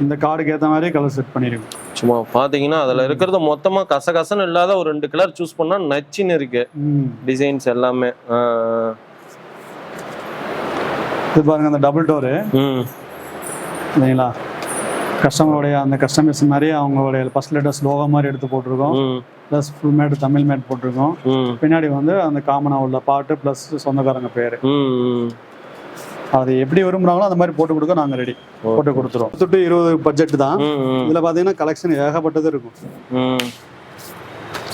இந்த கார்டுக்கு ஏற்ற மாதிரி கலர் செட் பண்ணியிருக்கோம் சும்மா பாத்தீங்கன்னா அதுல இருக்கிறது மொத்தமா கசகசன்னு இல்லாத ஒரு ரெண்டு கலர் சூஸ் பண்ணா நச்சுன்னு இருக்கு. டிசைன்ஸ் எல்லாமே. இது பாருங்க அந்த டபுள் டோரு ம். இல்லைங்களா கஸ்டமருடைய அந்த கஸ்டமர்ஸ் மாதிரி அவங்களுடைய ஃபர்ஸ்ட் லெட்டர்ஸ் லோகோ மாதிரி எடுத்து போட்டிருக்கோம். Plus full mat Tamil mat போட்டிருக்கோம். பின்னாடி வந்து அந்த காமனாக உள்ள பாட்டு ப்ளஸ் சொந்தக்காரங்க பேர். அது எப்படி விரும்புறாங்களோ அந்த மாதிரி போட்டு கொடுக்க நாங்கள் ரெடி போட்டு கொடுத்துருவோம். தொட்டு இருபது பட்ஜெட் தான். இதில் பார்த்தீங்கன்னா கலெக்ஷன் ஏகப்பட்டது இருக்கும்.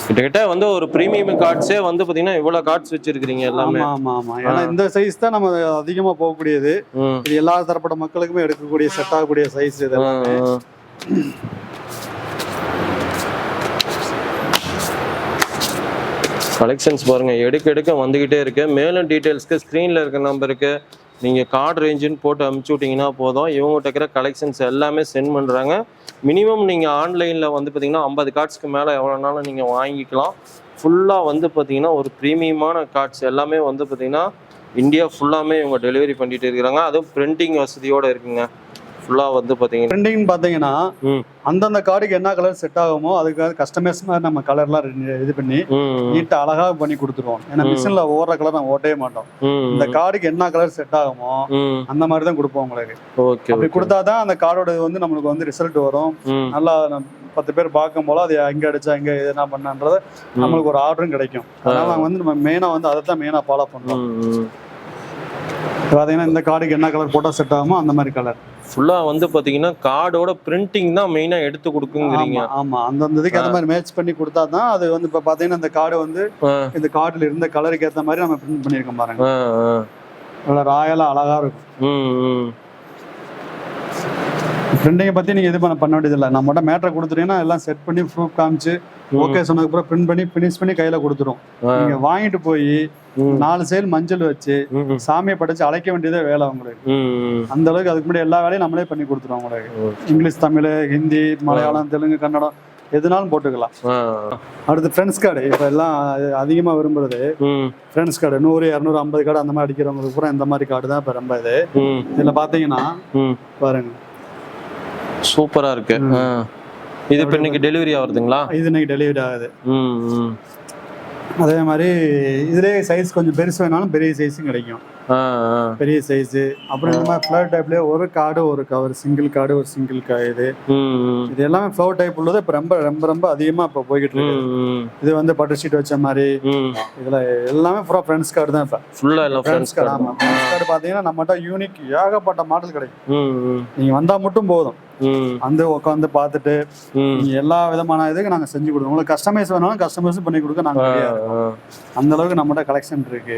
கிட்டத்தட்ட வந்து ஒரு ப்ரீமியம் கார்ட்ஸே வந்து பாத்தீங்கன்னா இவ்வளவு கார்ட்ஸ் வச்சிருக்கீங்க எல்லாமே. ஆமா ஆமா ஏன்னா இந்த சைஸ் தான் நம்ம அதிகமா போகக்கூடியது. இது எல்லா தரப்பட்ட மக்களுக்குமே எடுக்கக்கூடிய செட் ஆகக்கூடிய சைஸ் இது எல்லாமே. கலெக்ஷன்ஸ் பாருங்க எடுக்க எடுக்க வந்துகிட்டே இருக்கு. மேலும் டீடைல்ஸ்க்கு ஸ்க்ரீன்ல இருக்க நம்பருக்கு நீங்கள் கார்டு ரேஞ்சுன்னு போட்டு அமுச்சு விட்டீங்கன்னா போதும். இவங்ககிட்ட இருக்கிற கலெக்ஷன்ஸ் எல்லாமே சென்ட் பண்ணுறாங்க மினிமம் நீங்கள் ஆன்லைனில் வந்து பார்த்தீங்கன்னா ஐம்பது கார்ட்ஸ்க்கு மேலே எவ்வளோனாலும் நீங்கள் வாங்கிக்கலாம். ஃபுல்லாக வந்து பார்த்தீங்கன்னா ஒரு ப்ரீமியமான கார்ட்ஸ் எல்லாமே வந்து பார்த்தீங்கன்னா இந்தியா ஃபுல்லாமே இவங்க டெலிவரி பண்ணிட்டு இருக்கிறாங்க. அதுவும் பிரிண்டிங் வசதியோடு இருக்குங்க. ஃபுல்லா வந்து பாத்தீங்கன்னா ட்ரெண்டிங் பார்த்தீங்கன்னா. அந்தந்த கார்டுக்கு என்ன கலர் செட் ஆகுமோ அதுக்கு கஸ்டமைஸ் மாதிரி நம்ம கலர்லாம் இது பண்ணி நீட்டாக அழகா பண்ணி கொடுத்துருவோம். ஏன்னா. மிஷினில் ஓடுற கலர் நம்ம ஓட்டவே மாட்டோம். இந்த கார்டுக்கு என்ன கலர் செட் ஆகுமோ அந்த மாதிரி தான் கொடுப்போம் உங்களுக்கு. ஓகே அப்படி கொடுத்தாதான் அந்த கார்டோட வந்து நம்மளுக்கு வந்து ரிசல்ட் வரும். நல்லா பத்து பேர் பார்க்கும் போல அது எங்க அடிச்சா எங்க என்ன பண்ணன்றது நம்மளுக்கு ஒரு ஆர்டரும் கிடைக்கும். அதனால நாங்க வந்து நம்ம மெயினா வந்து அதை தான் மெயினா ஃபாலோ பண்றோம் பாத்தீங்கன்னா இந்த கார்டுக்கு என்ன கலர் போட்டா செட் ஆகுமோ அந்த மாதிரி கலர் ஃபுல்லா வந்து பாத்தீங்கன்னா கார்டோட பிரிண்டிங் தான் மெயினா எடுத்து கொடுக்குங்கிறீங்க. ஆமா ஆமா. அந்த இதுக்கு அந்த மாதிரி மேட்ச் பண்ணி கொடுத்தா தான் அது வந்து இப்ப பாத்தீங்கன்னா இந்த கார்டு வந்து இந்த கார்டுல இருந்த கலருக்கு ஏத்த மாதிரி நம்ம பிரிண்ட் பண்ணிருக்கோம் பாருங்க. நல்லா ராயலா அழகா இருக்கும். பிரிண்டிங்கை பத்தி நீங்க இது பண்ண பண்ண வேண்டியது இல்லை நம்மகிட்ட மேட்டரை கொடுத்துட்டீங்கன்னா எல்லாம் செட் பண்ணி ப்ரூஃப் காமிச்சு ஓகே சொன்னதுக்கு அப்புறம் பிரிண்ட் பண்ணி ஃபினிஷ் பண்ணி கையில கொடுத்துரும். ஆ, நீங்க வாங்கிட்டு போய் நாலு சைடு மஞ்சள் வச்சு சாமியை படைச்சு அழைக்க வேண்டியதே வேலை ம். அந்த அளவுக்கு அதுக்கு முன்னாடி எல்லா வேலையும் நம்மளே பண்ணி கொடுத்துருவோம் உங்களுக்கு ஓகே. இங்கிலீஷ் தமிழ் ஹிந்தி மலையாளம் தெலுங்கு கன்னடம் எதுனாலும் போட்டுக்கலாம். அடுத்து ஃப்ரெண்ட்ஸ் கார்டு இப்போ எல்லாம் அதிகமா விரும்புறது ஃப்ரெண்ட்ஸ் கார்டு நூறு இரநூறு ஐம்பது கார்டு அந்த மாதிரி அடிக்கிறவங்களுக்கு பூரா இந்த மாதிரி கார்டு தான் இப்போ ரொம்ப இது. இதுல பாத்தீங்கன்னா ம். பாருங்க. சூப்பரா இருக்கு. இது இப்ப இன்னைக்கு டெலிவரி ஆகுதுங்களா இது இன்னைக்கு டெலிவரி ஆகுது. அதே மாதிரி இதுலேயே சைஸ் கொஞ்சம் பெருசு வேணாலும் பெரிய சைஸும் கிடைக்கும். பெரிய சைஸு அப்புறம் இந்த மாதிரி ஃப்ளவர் டைப்லேயே ஒரு கார்டு ஒரு கவர் சிங்கிள் கார்டு ஒரு சிங்கிள் இது. இது எல்லாமே ஃப்ளவர் டைப் உள்ளது. இப்போ ரொம்ப ரொம்ப ரொம்ப அதிகமாக இப்போ போய்கிட்டு இருக்கு. இது வந்து பட்டர் ஷீட் வச்ச மாதிரி. இதில் எல்லாமே பூரா ஃப்ரெண்ட்ஸ் கார்டு தான் இப்போ. ஃபுல்லா எல்லாம் ஃப்ரெண்ட்ஸ் கார்டு ஆமாம் ஃப்ரெண்ட்ஸ் கார்டு பார்த்தீங்கன்னா நம்மகிட்ட யூனிக் ஏகப்பட்ட மாடல் கிடைக்கும். நீங்கள் வந்தால் மட்டும் போதும். வந்து உட்காந்து பார்த்துட்டு எல்லா விதமான இதுக்கு நாங்கள் செஞ்சு கொடுப்போம் உங்களுக்கு கஸ்டமைஸ் வேணாலும் கஸ்டமைஸ் பண்ணி கொடுக்க ஆ. அந்த அளவுக்கு நம்மகிட்ட கலெக்ஷன் இருக்கு.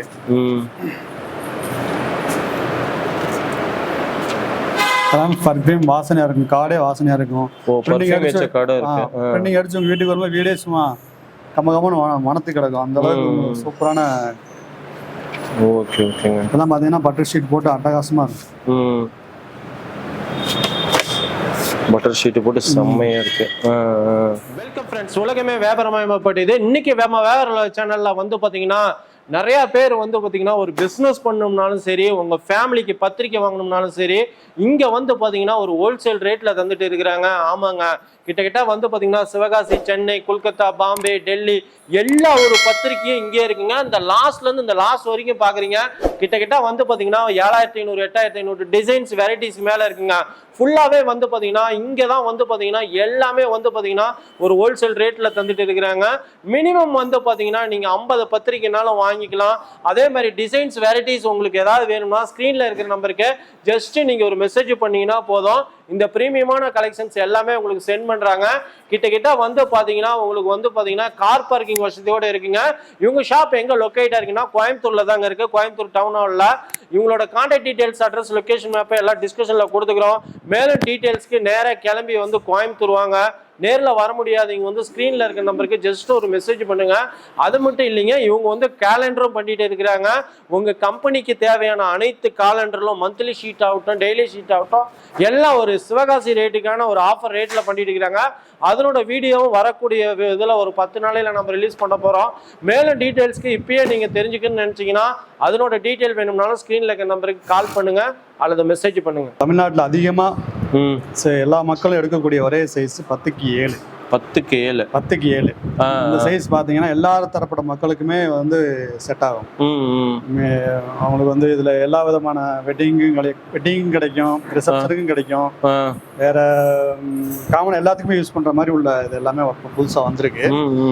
அதான் பர்ஃபியூம் வாசனையா இருக்கும். காடே வாசனையா இருக்கும். வச்ச அடிச்ச- அடிச்சு உங்க வீட்டுக்கு வரும்போது வீடே சும்மா கம்ம கம்மனு மன- மணத்து கிடக்கும். அந்த அளவுக்கு சூப்பரான ஓகே ஓகேங்க. இதெல்லாம் பார்த்தீங்கன்னா பட்டர் ஷீட் போட்டு அட்டகாசமா இருக்கும். ம். பட்டர் ஷீட் போட்டு செம்மையா இருக்கு. வெல்கம் ஃப்ரெண்ட்ஸ் உலகமே வியாபாரமயமாப்பட்டது இன்னைக்கு வேம வியாபார சேனல்ல வந்து பாத்தீங்கன்னா நிறையா பேர் வந்து பார்த்திங்கன்னா ஒரு பிஸ்னஸ் பண்ணணும்னாலும் சரி உங்கள் ஃபேமிலிக்கு பத்திரிக்கை வாங்கணும்னாலும் சரி இங்கே வந்து பார்த்திங்கன்னா ஒரு ஹோல்சேல் ரேட்டில் தந்துட்டு இருக்கிறாங்க. ஆமாங்க. கிட்டக்கிட்ட வந்து பார்த்திங்கன்னா சிவகாசி சென்னை கொல்கத்தா பாம்பே டெல்லி எல்லா ஒரு பத்திரிக்கையும் இங்கே இருக்குங்க. இந்த லாஸ்ட்லேருந்து இந்த லாஸ்ட் வரைக்கும் பார்க்குறீங்க கிட்டத்தட்ட வந்து பார்த்திங்கன்னா ஏழாயிரத்தி ஐநூறு எட்டாயிரத்தி ஐநூறு டிசைன்ஸ் வெரைட்டிஸ் மேலே இருக்குங்க. ஃபுல்லாகவே வந்து பார்த்தீங்கன்னா இங்கே தான் வந்து பார்த்தீங்கன்னா எல்லாமே வந்து பார்த்தீங்கன்னா ஒரு ஹோல்சேல் ரேட்டில் தந்துட்டு இருக்கிறாங்க. மினிமம் வந்து பார்த்தீங்கன்னா நீங்கள் ஐம்பது பத்திரிக்கைனாலும் வாங்கிக்கலாம். அதே மாதிரி டிசைன்ஸ் வெரைட்டிஸ் உங்களுக்கு ஏதாவது வேணும்னா ஸ்க்ரீனில் இருக்கிற நம்பருக்கு ஜஸ்ட் நீங்கள் ஒரு மெசேஜ் பண்ணீங்கன்னா போதும். இந்த ப்ரீமியமான கலெக்ஷன்ஸ் எல்லாமே உங்களுக்கு சென்ட் பண்ணுறாங்க கிட்ட கிட்ட வந்து பார்த்தீங்கன்னா உங்களுக்கு வந்து பார்த்தீங்கன்னா கார் பார்க்கிங் வசதியோடு இருக்குங்க. இவங்க ஷாப் எங்கே லொக்கேட்டாக இருக்குன்னா கோயம்புத்தூரில் தாங்க இருக்குது கோயம்புத்தூர் டவுன் ஹாலில் இவங்களோட கான்டாக்ட் டீட்டெயில்ஸ் அட்ரஸ் லொக்கேஷன் மேப்பை எல்லாம் டிஸ்கஷனில் கொடுத்துக்கிறோம். மேலும் டீட்டெயில்ஸ்க்கு நேராக கிளம்பி வந்து கோயம்புத்தூர் வாங்க. நேரில் வர முடியாதவங்க வந்து ஸ்க்ரீனில் இருக்க நம்பருக்கு ஜஸ்ட் ஒரு மெசேஜ் பண்ணுங்கள் அது மட்டும் இல்லைங்க இவங்க வந்து கேலண்டரும் பண்ணிகிட்டே இருக்கிறாங்க. உங்கள் கம்பெனிக்கு தேவையான அனைத்து காலண்டர்லும் மந்த்லி ஷீட் ஆகட்டும் டெய்லி ஷீட் ஆகட்டும் எல்லாம் ஒரு சிவகாசி ரேட்டுக்கான ஒரு ஆஃபர் ரேட்டில் பண்ணிட்டு இருக்கிறாங்க. அதனோட வீடியோவும் வரக்கூடிய இதில் ஒரு பத்து நாளையில் நம்ம ரிலீஸ் பண்ண போகிறோம் மேலும் டீட்டெயில்ஸ்க்கு இப்பயே நீங்கள் தெரிஞ்சுக்கணும்னு நினச்சிங்கன்னா அதனோட டீட்டெயில் வேணும்னாலும் ஸ்க்ரீனில் இருக்க நம்பருக்கு கால் பண்ணுங்கள் அல்லது மெசேஜ் பண்ணுங்கள் தமிழ்நாட்டில் அதிகமாக ச- எல்லா மக்களும் எடுக்கக்கூடிய ஒரே சைஸ் பத்துக்கு ஏழு. பத்துக்கு ஏழு. பத்துக்கு ஏழு. இந்த சைஸ் பாத்தீங்கன்னா எல்லா தரப்பட்ட மக்களுக்குமே வந்து செட் ஆகும். அவங்களுக்கு வந்து இதுல எல்லா விதமான வெட்டிங்கும் கிடை வெட்டிங்கும் கிடைக்கும் ரிசப்ஷனுக்கும் கிடைக்கும். வேற காமன் எல்லாத்துக்குமே யூஸ் பண்ற மாதிரி உள்ள இது எல்லாமே இப்ப புதுசா வந்திருக்கு.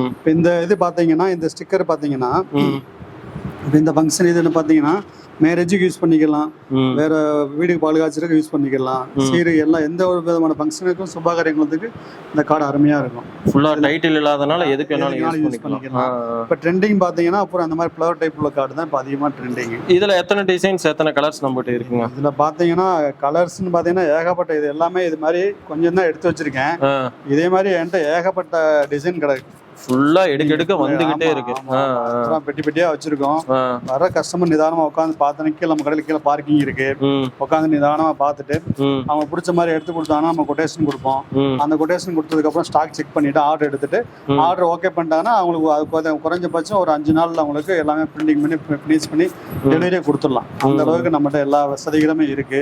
இப்போ இந்த இது பாத்தீங்கன்னா இந்த ஸ்டிக்கர் பாத்தீங்கன்னா ம். இப்போ இந்த ஃபங்க்ஷன் இதுன்னு பாத்தீங்கன்னா மேரேஜுக்கு யூஸ் பண்ணிக்கலாம். வேற வீடுக்கு பால் காய்ச்சலுக்கு யூஸ் பண்ணிக்கலாம் சீரு எல்லாம் எந்த ஒரு விதமான ஃபங்க்ஷனுக்கும் சுபகாரியங்களுக்கு இந்த கார்டு அருமையா இருக்கும். ஃபுல்லா டைட்டில் இல்லாதனால எதுக்கு வேணாலும் யூஸ் பண்ணிக்கலாம். இப்போ ட்ரெண்டிங் பாத்தீங்கன்னா அப்புறம் அந்த மாதிரி ஃப்ளவர் டைப் உள்ள கார்டு தான் இப்போ அதிகமாக ட்ரெண்டிங் இதுல எத்தனை டிசைன்ஸ் எத்தனை கலர்ஸ் நம்மகிட்ட இருக்குங்க? இதுல பாத்தீங்கன்னா கலர்ஸ்னு பாத்தீங்கன்னா ஏகப்பட்ட இது எல்லாமே இது மாதிரி கொஞ்சம் தான் எடுத்து வச்சிருக்கேன். இதே மாதிரி என்கிட்ட ஏகப்பட்ட டிசைன் கிடக்கு ஃபுல்லா எடுக்க எடுக்க வந்துகிட்டே இருக்கு. பெட்டி பெட்டியா வச்சிருக்கோம். வர கஸ்டமர் நிதானமா உட்காந்து பார்த்தோன்னா கீழே நம்ம கடையில் கீழே பார்க்கிங் இருக்கு. உட்காந்து நிதானமா பார்த்துட்டு அவங்க பிடிச்ச மாதிரி எடுத்து கொடுத்தாங்கன்னா நம்ம கொட்டேஷன் கொடுப்போம். அந்த கொட்டேஷன் கொடுத்ததுக்கு அப்புறம் ஸ்டாக் செக் பண்ணிட்டு ஆர்டர் எடுத்துட்டு. ஆர்டர் ஓகே பண்ணிட்டாங்கன்னா அவங்களுக்கு அது குறைஞ்சபட்சம் ஒரு அஞ்சு நாள்ல அவங்களுக்கு எல்லாமே பிரிண்டிங் பண்ணி ஃபினிஷ் பண்ணி டெலிவரியே கொடுத்துடலாம். அந்த அளவுக்கு நம்மகிட்ட எல்லா வசதிகளுமே இருக்கு.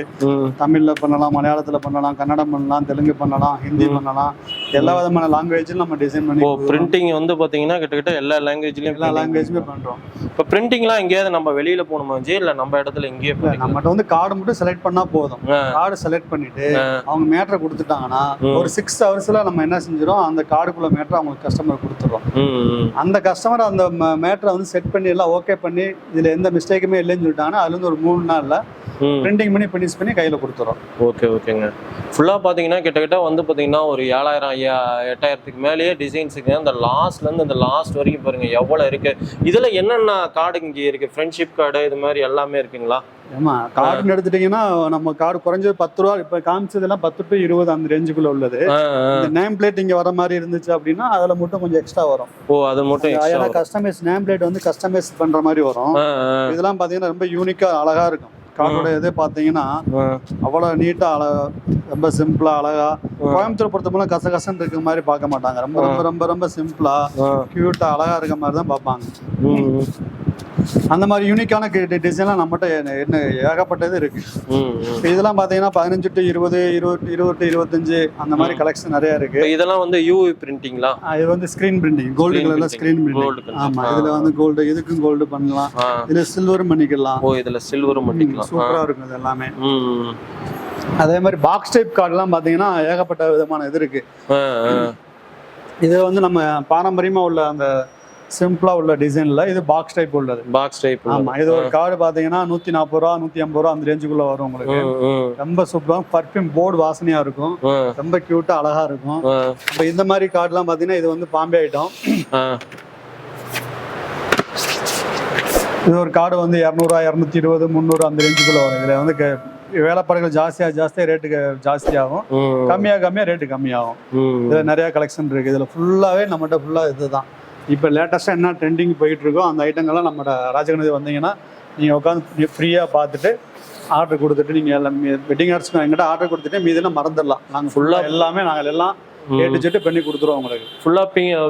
தமிழ்ல பண்ணலாம் மலையாளத்துல பண்ணலாம் கன்னடம் பண்ணலாம் தெலுங்கு பண்ணலாம் ஹிந்தி பண்ணலாம். எல்லா விதமான லாங்குவேஜும் நம்ம டிசைன் பண்ணி ஓ பிரிண்டிங் வந்து பாத்தீங்கன்னா கிட்டத்தட்ட எல்லா லாங்குவேஜ்லயும் எல்லா லாங்குவேஜுமே பண்றோம். இப்போ பிரிண்டிங்லாம் எங்கேயாவது நம்ம வெளியில போகணுமா ஜி? இல்ல நம்ம இடத்துல எங்கேயே நம்மகிட்ட வந்து கார்டு மட்டும் செலக்ட் பண்ணா போதும். கார்டு செலக்ட் பண்ணிட்டு. அவங்க மேட்டரை கொடுத்துட்டாங்கன்னா. ஒரு சிக்ஸ் ஹவர்ஸ்ல நம்ம என்ன செஞ்சிடும் அந்த கார்டுக்குள்ள மேட்டரை அவங்களுக்கு கஸ்டமர் கொடுத்துறோம் ம் ம் அந்த கஸ்டமர் அந்த மேட்டரை வந்து செட் பண்ணி எல்லாம் ஓகே பண்ணி இதுல எந்த மிஸ்டேக்குமே இல்லைன்னு சொல்லிட்டாங்கன்னா அதுல இருந்து ஒரு மூணு நாள்ல பிரிண்டிங் பண்ணி ஃபினிஷ் பண்ணி கையில கொடுத்துறோம் ஓகே ஓகேங்க ஃபுல்லாக பார்த்தீங்கன்னா கிட்டத்தட்ட வந்து பார்த்தீங்கன்னா ஒரு ஏழாயிரம் எட்டாயிரத்துக்கு மேலேயே டிசைன்ஸுக்கு அந்த லாஸ்ட்லேருந்து அந்த லாஸ்ட் வரைக்கும் பாருங்க எவ்வளோ இருக்கு. இதில் என்னென்ன கார்டு இங்கே இருக்கு? ஃப்ரெண்ட்ஷிப் கார்டு இது மாதிரி எல்லாமே இருக்குங்களா? ஆமா கார்டுன்னு எடுத்துட்டீங்கன்னா நம்ம கார்டு குறைஞ்சது பத்து ரூபா இப்ப காமிச்சதெல்லாம் பத்து டு இருபது அந்த ரேஞ்சுக்குள்ள உள்ளது. நேம் பிளேட் இங்க வர மாதிரி இருந்துச்சு அப்படின்னா அதுல மட்டும் கொஞ்சம் எக்ஸ்ட்ரா வரும். ஓ அது மட்டும் ஏன்னா கஸ்டமைஸ் நேம் பிளேட் வந்து கஸ்டமைஸ் பண்ற மாதிரி வரும். இதெல்லாம் பாத்தீங்கன்னா ரொம்ப யூனிக்கா அழகா இருக்கும். கார்டோட இது பாத்தீங்கன்னா அவ்வளவு நீட்டா அழகா ரொம்ப சிம்பிளா அழகா. கோயம்புத்தூர் பொறுத்தவரை கச கசன்னு இருக்க மாதிரி பார்க்க மாட்டாங்க. ரொம்ப ரொம்ப ரொம்ப ரொம்ப சிம்பிளா கியூட்டா அழகா இருக்க மாதிரி தான் பார்ப்பாங்க. அந்த மாதிரி யூனிக்கான டிசைன்லாம் நம்மகிட்ட என்ன- ஏகப்பட்டது இருக்கு. இதெல்லாம் பாத்தீங்கன்னா பதினஞ்சு டு இருபது இருபது இருபது இருபத்தஞ்சு அந்த மாதிரி கலெக்ஷன் நிறைய இருக்கு. இதெல்லாம் வந்து யூவி பிரிண்டிங்களா ஆ, இது வந்து ஸ்கிரீன் பிரிண்டிங் கோல்டு கலர்ல. Screen printing. ஆமா. இதுல வந்து கோல்டு இதுக்கும் கோல்டு பண்ணலாம். இதுல சில்வரும் பண்ணிக்கலாம் ஓ இதில் சில்வரும் பண்ணிக்கலாம் சூப்பரா இருக்கும் இது எல்லாமே. அதே மாதிரி பாக்ஸ் டைப் கார்டுலாம் பாத்தீங்கன்னா ஏகப்பட்ட விதமான இது இருக்கு. இது வந்து நம்ம பாரம்பரியமா உள்ள அந்த சிம்பிளா உள்ள டிசைன்ல இது பாக்ஸ் டைப் உள்ளது. பாக்ஸ் டைப் ஆமா இது ஒரு கார்டு பாத்தீங்கன்னா நூத்தி நாற்பது ரூபா நூத்தி ஐம்பது ரூபா அந்த ரேஞ்சுக்குள்ள வரும் உங்களுக்கு. ரொம்ப சூப்பரா பர்ஃபியூம் போர்டு வாசனையா இருக்கும். ரொம்ப கியூட்டா அழகா இருக்கும். அப்ப இந்த மாதிரி கார்டுலாம் பாத்தீங்கன்னா இது வந்து பாம்பே ஐட்டம் இது ஒரு கார்டு வந்து இரநூறுவா இரநூத்தி இருபது முந்நூறு அந்த ரேஞ்சுக்குள்ள வரும். இதுல வந்து வேலைப்பாடுகள் ஜாஸ்தியா ஜாஸ்தியா ரேட்டு ஜாஸ்தியாகும். கம்மியாக கம்மியாக ரேட்டு கம்மியாகும். இதுல நிறைய கலெக்ஷன் இருக்கு. இதுல ஃபுல்லாவே நம்மகிட்ட ஃபுல்லா இதுதான். இப்போ லேட்டஸ்டா என்ன ட்ரெண்டிங் போயிட்டு இருக்கோ அந்த ஐட்டங்கள்லாம் நம்மகிட்ட ராஜகணதி வந்தீங்கன்னா நீங்க உட்காந்து ஃப்ரீயா பார்த்துட்டு ஆர்டர் கொடுத்துட்டு நீங்க எல்லாம் வெட்டிங் ஆர்ட்ஸ் எங்கிட்ட ஆர்டர் கொடுத்துட்டு மீதெல்லாம் மறந்துடலாம். நாங்க ஃபுல்லா எல்லாமே நாங்கள் எல்லாம் ஏட்டு செட்டு பண்ணி கொடுத்துருவோம் உங்களுக்கு. ஃபுல்லா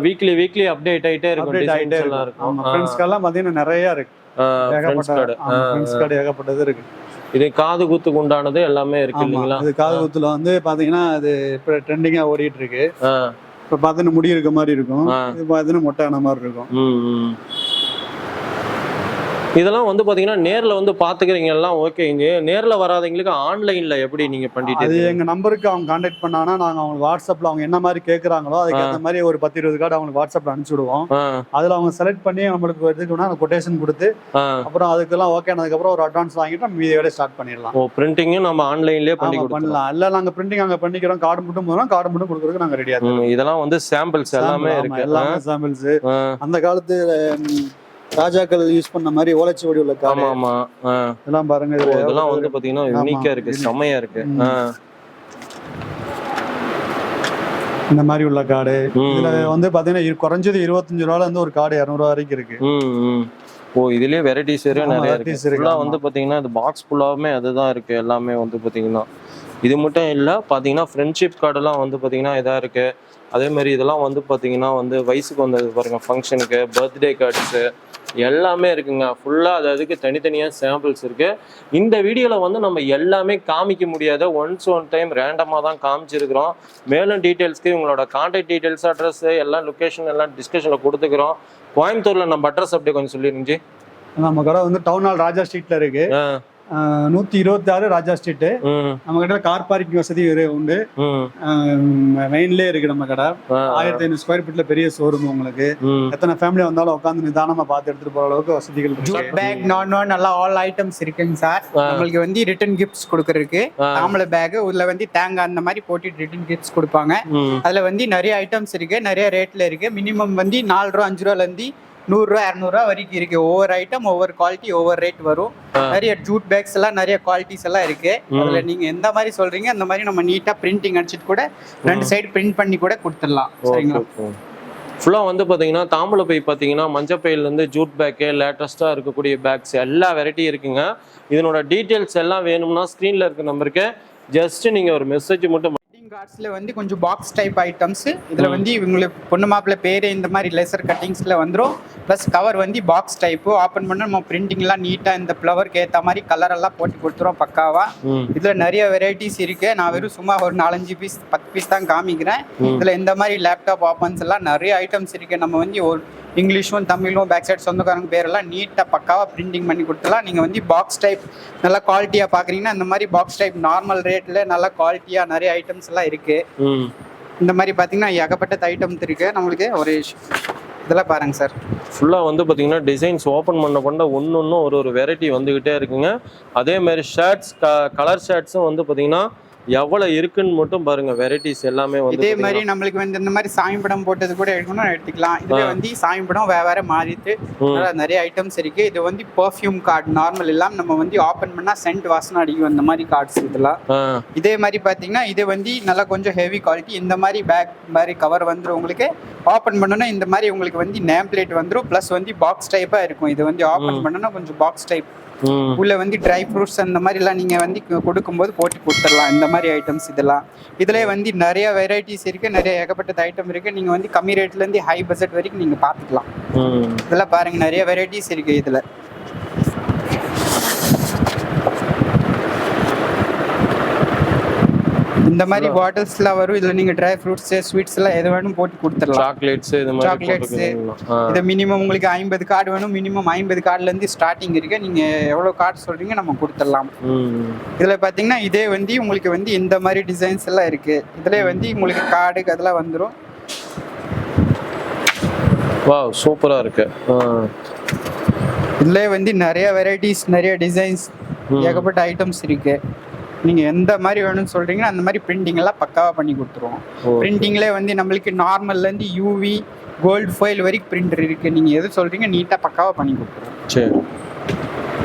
வீக்லி வீக்லி அப்டேட் ஆயிட்டே இருக்கும் அப்டேட் ஆகிட்டே இருக்கும். ஃப்ரெண்ட்ஸ்க்கெல்லாம் பார்த்தீங்கன்னா நிறைய இருக்கு. ஃப்ரெண்ட்ஸ் ஏகப்பட்ட கார்டு ஃப்ரெண்ட்ஸ் கார்டு ஏகப்பட்டது இருக்கு. இது காது குத்துக்கு உண்டானது எல்லாமே இருக்கு இல்லைங்களா? இது காது குத்துல வந்து பாத்தீங்கன்னா அது இப்போ ட்ரெண்டிங்கா ஓடிட்டு இருக்கு. இப்போ பார்த்தீங்கன்னா முடி இருக்க மாதிரி இருக்கும். இது பார்த்தீங்கன்னா மொட்டையான மாதிரி இருக்கும். இதெல்லாம் வந்து பாத்தீங்கன்னா நேர்ல வந்து பாத்துக்கிறீங்க. எல்லாம் ஓகே இங்க. நேர்ல வராதவங்களுக்கு ஆன்லைன்ல எப்படி நீங்க பண்ணிட்டு அது இருக்கீங்க? எங்க நம்பருக்கு அவங்க கான்டாக்ட் பண்ணாங்கன்னா நாங்க அவங்க வாட்ஸ்அப்ல அவங்க என்ன மாதிரி கேக்குறாங்களோ அதுக்கு ஏற்ற மாதிரி ஒரு பத்து இருபது கார்டு அவங்களுக்கு வாட்ஸ்அப்ல அனுப்பிச்சு விடுவோம் ஆ, அதுல அவங்க செலக்ட் பண்ணி நம்மளுக்கு எடுத்துக்கணும்னா கொட்டேஷன் கொடுத்து. அப்புறம் அதுக்கெல்லாம் ஓகே ஆனதுக்கப்புறம் ஒரு அட்வான்ஸ் வாங்கிட்டு நம்ம மீதி வேலையை ஸ்டார்ட் பண்ணிடலாம். ஓ பிரிண்டிங்கும் நம்ம ஆன்லைன்லயே பண்ணி பண்ணலாம். இல்ல நாங்க பிரிண்டிங் அங்க பண்ணிக்கிறோம். கார்டு மட்டும் போதும் கார்டு மட்டும் கொடுக்கறதுக்கு நாங்க ரெடியா இருக்கோம் இதெல்லாம் வந்து சாம்பிள்ஸ் எல்லாமே இருக்கு. எல்லாமே சாம்பிள்ஸ் அந்த காலத்து ராஜாக்கள் யூஸ் பண்ண மாதிரி ஓலைச்சுவடி உள்ள கார்டு ஆமா ஆமா. இதெல்லாம் பாருங்க இதெல்லாம் வந்து பாத்தீங்கன்னா யூனிக்கா இருக்கு. செமையா இருக்கு. இந்த மாதிரி உள்ள கார்டு இதுல வந்து பாத்தீங்கன்னா குறைஞ்சது இருபத்தஞ்சு ரூபால இருந்து ஒரு கார்டு இரநூறுவா வரைக்கும் இருக்கு. ஓ இதுலயே வெரைட்டிஸ் நிறைய இருக்கு. வந்து பாத்தீங்கன்னா இது பாக்ஸ் ஃபுல்லாவுமே அதுதான் இருக்கு எல்லாமே வந்து பாத்தீங்கன்னா. இது மட்டும் இல்ல பாத்தீங்கன்னா ஃப்ரெண்ட்ஷிப் கார்டெல்லாம் வந்து பாத்தீங்கன்னா இதா இருக்கு. அதே மாதிரி இதெல்லாம் வந்து பாத்தீங்கன்னா வந்து வயசுக்கு வந்தது பாருங்க ஃபங்க்ஷனுக்கு பர்த்டே கார்ட்ஸ் எல்லாமே இருக்குங்க. ஃபுல்லாக அது அதுக்கு தனித்தனியாக சாம்பிள்ஸ் இருக்கு. இந்த வீடியோவில் வந்து நம்ம எல்லாமே காமிக்க முடியாத ஒன்ஸ் ஒன் டைம் ரேண்டமாக தான் காமிச்சிருக்கிறோம். மேலும் டீட்டெயில்ஸ்க்கு உங்களோட கான்டாக்ட் டீட்டெயில்ஸ் அட்ரஸ் எல்லாம் லொக்கேஷன் எல்லாம் டிஸ்கஷனில் கொடுத்துக்கிறோம். கோயம்புத்தூரில் நம்ம அட்ரஸ் அப்படியே கொஞ்சம் சொல்லிருந்துச்சு நம்ம கடை வந்து டவுன் ஹால் ராஜா ஸ்ட்ரீட்ல இருக்கு. ஆ. ஆஹ் நூத்தி இருபத்தி ஆறு ராஜா ஸ்ட்ரீட் நம்ம கடை கார் பார்க்கிங் வசதி உண்டு. மெயின்லேயே இருக்கு நம்ம கடை. ஆயிரத்தி ஐநூறு ஸ்கொயர் ஃபீட்ல பெரிய ஷோரூம் உங்களுக்கு. எத்தனை ஃபேமிலி வந்தாலும் உட்காந்து நிதானமா பார்த்து எடுத்துட்டு போற அளவுக்கு வசதிகள் ஜூட் பேக் நான் ஒன் நல்லா ஆல் ஐட்டம்ஸ் இருக்குங்க சார் நம்மளுக்கு வந்து ரிட்டர்ன் கிஃப்ட்ஸ் கொடுக்கறதுக்கு. தாம்பளை பேக் உள்ள வந்து தேங்காய் அந்த மாதிரி போட்டு ரிட்டர்ன் கிஃப்ட்ஸ் கொடுப்பாங்க. அதுல வந்து நிறைய ஐட்டம்ஸ் இருக்கு நிறைய ரேட்ல இருக்கு. மினிமம் வந்து நாலு ரூபா அஞ்சு ரூபால இருந்து நூறுரூவா இரநூறுவா வரைக்கும் இருக்கு. ஒவ்வொரு ஐட்டம் ஒவ்வொரு குவாலிட்டி ஒவ்வொரு ரேட் வரும். நிறைய ஜூட் பேக்ஸ் எல்லாம் நிறைய குவாலிட்டிஸ் எல்லாம் இருக்கு. அதுல நீங்க எந்த மாதிரி சொல்றீங்க அந்த மாதிரி நம்ம நீட்டா பிரிண்டிங் அடிச்சிட்டு கூட ரெண்டு சைடு பிரிண்ட் பண்ணி கூட கொடுத்துடலாம். சரிங்களா? ஃபுல்லாக வந்து பார்த்தீங்கன்னா தாம்பூல பை பார்த்தீங்கன்னா மஞ்சப்பையிலேருந்து ஜூட் பேக்கு லேட்டஸ்ட்டாக இருக்கக்கூடிய பேக்ஸ் எல்லா வெரைட்டி இருக்குங்க. இதனோட டீட்டெயில்ஸ் எல்லாம் வேணும்னா ஸ்க்ரீனில் இருக்க நம்பருக்கு ஜஸ்ட் நீங்கள் ஒரு மெசேஜ் மட்டும் வெட்டிங் கார்ட்ஸ்ல வந்து கொஞ்சம் பாக்ஸ் டைப் ஐட்டம்ஸ் இதுல வந்து இவங்களுக்கு பொண்ணு மாப்பிள்ளை பேரு இந்த மாதிரி லேசர் கட்டிங்ஸ்ல வந்துரும். ப்ளஸ் கவர் வந்து பாக்ஸ் டைப்பு ஓப்பன் பண்ண நம்ம பிரிண்டிங்லாம் நீட்டா இந்த ஃப்ளவருக்கு ஏத்த மாதிரி கலர் எல்லாம் போட்டு கொடுத்துரும் பக்காவா. ம். இதுல நிறைய வெரைட்டிஸ் இருக்கு. நான் வெறும் சும்மா ஒரு நாலஞ்சு பீஸ் பத்து பீஸ் தான் காமிக்கிறேன். இதுல இந்த மாதிரி லேப்டாப் ஆப்பன்ஸ் எல்லாம் நிறைய ஐட்டம்ஸ் இருக்கு. நம்ம வந்து ஒரு இங்கிலீஷும் தமிழும் பேக் சைட் சொந்தக்காரங்க பேரெல்லாம் நீட்டாக பக்காவாக பிரிண்டிங் பண்ணி கொடுத்துலாம் நீங்கள் வந்து பாக்ஸ் டைப் நல்லா குவாலிட்டியாக பார்க்குறீங்கன்னா இந்த மாதிரி பாக்ஸ் டைப் நார்மல் ரேட்டில் நல்லா குவாலிட்டியாக நிறைய ஐட்டம்ஸ் எல்லாம் இருக்குது ம். இந்த மாதிரி பார்த்தீங்கன்னா ஏகப்பட்ட ஐட்டம்ஸ் இருக்கு. நம்மளுக்கு ஒரு இதெல்லாம் பாருங்க சார். ஃபுல்லாக வந்து பார்த்தீங்கன்னா டிசைன்ஸ் ஓப்பன் பண்ண பண்ண ஒன்று ஒன்றும் ஒரு ஒரு வெரைட்டி வந்துக்கிட்டே இருக்குங்க. அதே மாதிரி ஷர்ட்ஸ் க கலர் ஷர்ட்ஸும் வந்து பார்த்தீங்கன்னா எவ்வளோ இருக்குன்னு மட்டும் பாருங்க வெரைட்டிஸ் எல்லாமே வந்து இதே மாதிரி நம்மளுக்கு வந்து இந்த மாதிரி சாமி படம் போட்டது கூட எடுக்கணும் எடுத்துக்கலாம். இதுல வந்து சாமி படம் வேற வேற மாறிட்டு நிறைய ஐட்டம்ஸ் இருக்கு. இது வந்து பர்ஃப்யூம் கார்டு நார்மல் இல்லாம நம்ம வந்து ஓப்பன் பண்ணா சென்ட் வாசனை அடிக்கும் அந்த மாதிரி கார்ட்ஸ் இதெல்லாம். இதே மாதிரி பாத்தீங்கன்னா இது வந்து நல்லா கொஞ்சம் ஹெவி குவாலிட்டி இந்த மாதிரி பேக் மாதிரி கவர் வந்துரும் உங்களுக்கு. ஓப்பன் பண்ணோன்னா இந்த மாதிரி உங்களுக்கு வந்து நேம் பிளேட் வந்துரும். ப்ளஸ் வந்து பாக்ஸ் டைப்பா இருக்கும். இது வந்து ஓப்பன் பண்ணோன்னா கொஞ்சம் பாக்ஸ் டைப் உள்ள வந்து ட்ரை ஃப்ரூட்ஸ் அந்த மாதிரிலாம் நீங்கள் வந்து கொடுக்கும்போது போட்டு கொடுத்துடலாம். இந்த மாதிரி ஐட்டம்ஸ் இதெல்லாம். இதுலேயே வந்து நிறைய வெரைட்டிஸ் இருக்குது நிறைய ஏகப்பட்ட ஐட்டம் இருக்குது நீங்கள் வந்து கம்மி ரேட்லேருந்து ஹை பட்ஜெட் வரைக்கும் நீங்கள் பார்த்துக்கலாம் இதெல்லாம் பாருங்கள் நிறைய வெரைட்டிஸ் இருக்குது இதில். இந்த மாதிரி பாட்டில்ஸ்லாம் வரும். இதில் நீங்கள் ட்ரை ஃப்ரூட்ஸ் ஸ்வீட்ஸ் எல்லாம் எது வேணும் போட்டு கொடுத்துடலாம். சாக்லேட்ஸ் இது மாதிரி. ஆ. இது மினிமம் உங்களுக்கு ஐம்பது கார்டு வேணும். மினிமம் ஐம்பது கார்டுலேருந்து ஸ்டார்டிங் இருக்கு நீங்கள் எவ்வளோ கார்டு சொல்கிறீங்க நம்ம கொடுத்துடலாம். இதில் பார்த்தீங்கன்னா இதே வந்து உங்களுக்கு வந்து இந்த மாதிரி டிசைன்ஸ் எல்லாம் இருக்கு. இதுல வந்து உங்களுக்கு கார்டு அதெல்லாம் வந்துடும் வாவ் சூப்பரா இருக்கு. இதுல வந்து நிறைய வெரைட்டிஸ் நிறைய டிசைன்ஸ் ஏகப்பட்ட ஐட்டம்ஸ் இருக்கு. நீங்க எந்த மாதிரி வேணும்னு சொல்றீங்கன்னா அந்த மாதிரி பிரிண்டிங் எல்லாம் பக்காவா பண்ணி கொடுத்துருவோம். ஓ. பிரிண்டிங்ல வந்து நம்மளுக்கு நார்மல்ல இருந்து யூவி கோல்டு ஃபைல் வரைக்கும் பிரிண்டர் இருக்கு. நீங்க எது சொல்றீங்க நீட்டா பக்காவா பண்ணி கொடுத்துருவோம். சரி.